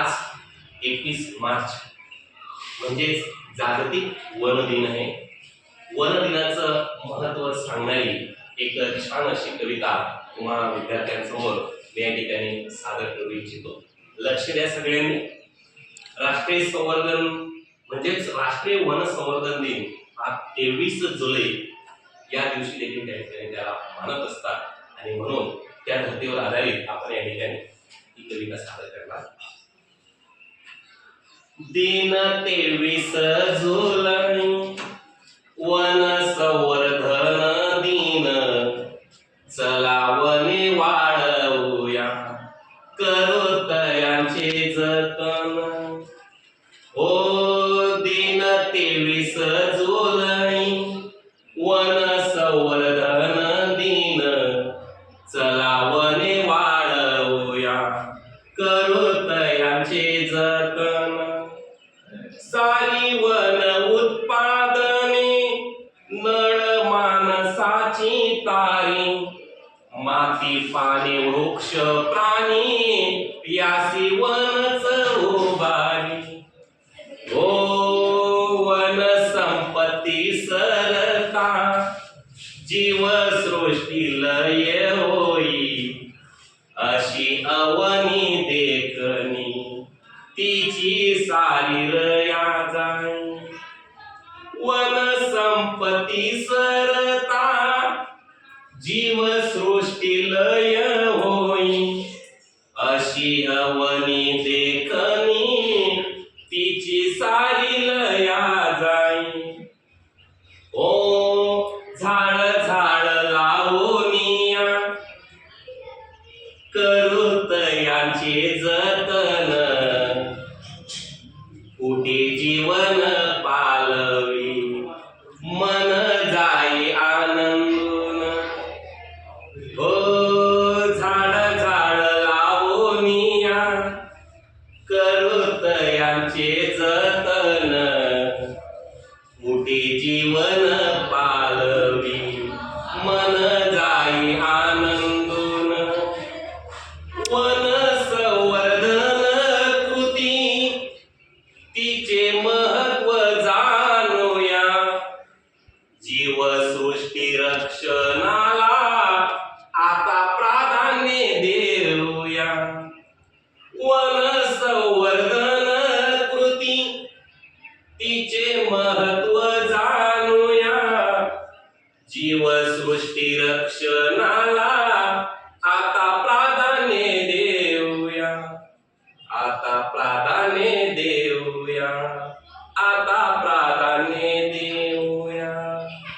आज एकवीस मार्च. म्हणजेच जागतिक वन दिन आहे. वन दिनाचं महत्त्व सांगणारी एक छान अशी कविता तुम्हाला विद्यार्थ्यांसमोर मी या ठिकाणी सादर करू इच्छितो. लक्ष द्या सगळ्यांनी. राष्ट्रीय संवर्धन म्हणजेच राष्ट्रीय वन संवर्धन दिन हा तेवीस जुलै या दिवशी देखील त्या ठिकाणी त्याला मानत असतात. आणि म्हणून त्या धर्तीवर आधारित आपण या ठिकाणी ही कविता सादर करणार दिन तेवीस जुलै वन संवर्धन दिन. चलावने वाळवूया वाढवूया जतन. हो दिन तेवीस जुलै वन संवर्धन दिन. चलावने वाळवूया करू सारी वन उत्पादने नळ मानसाची तारी. माती पाने वृक्ष प्राणी यासी वनच उभारी. ओ वन संपत्ती सरता. जीव सृष्टी लय होई. अशी अवनी देखणी. तिची सारी रया जाई वन संपत्ती सरता जीव सृष्टी लय होई. अशी हवनी देखनी तिची सारी लया जाई. ओ झाड झाड लावूनिया करू तयाचे जतन कुठे जीवन पालवी? मन जाई आनंदून. हो झाड झाड लावूनिया करू यांचे जतन. कुठे जीवन पालवी. सृष्टी रक्षणाला आता प्राधान्य देऊया. वन संवर्धन कृती तिचे महत्त्व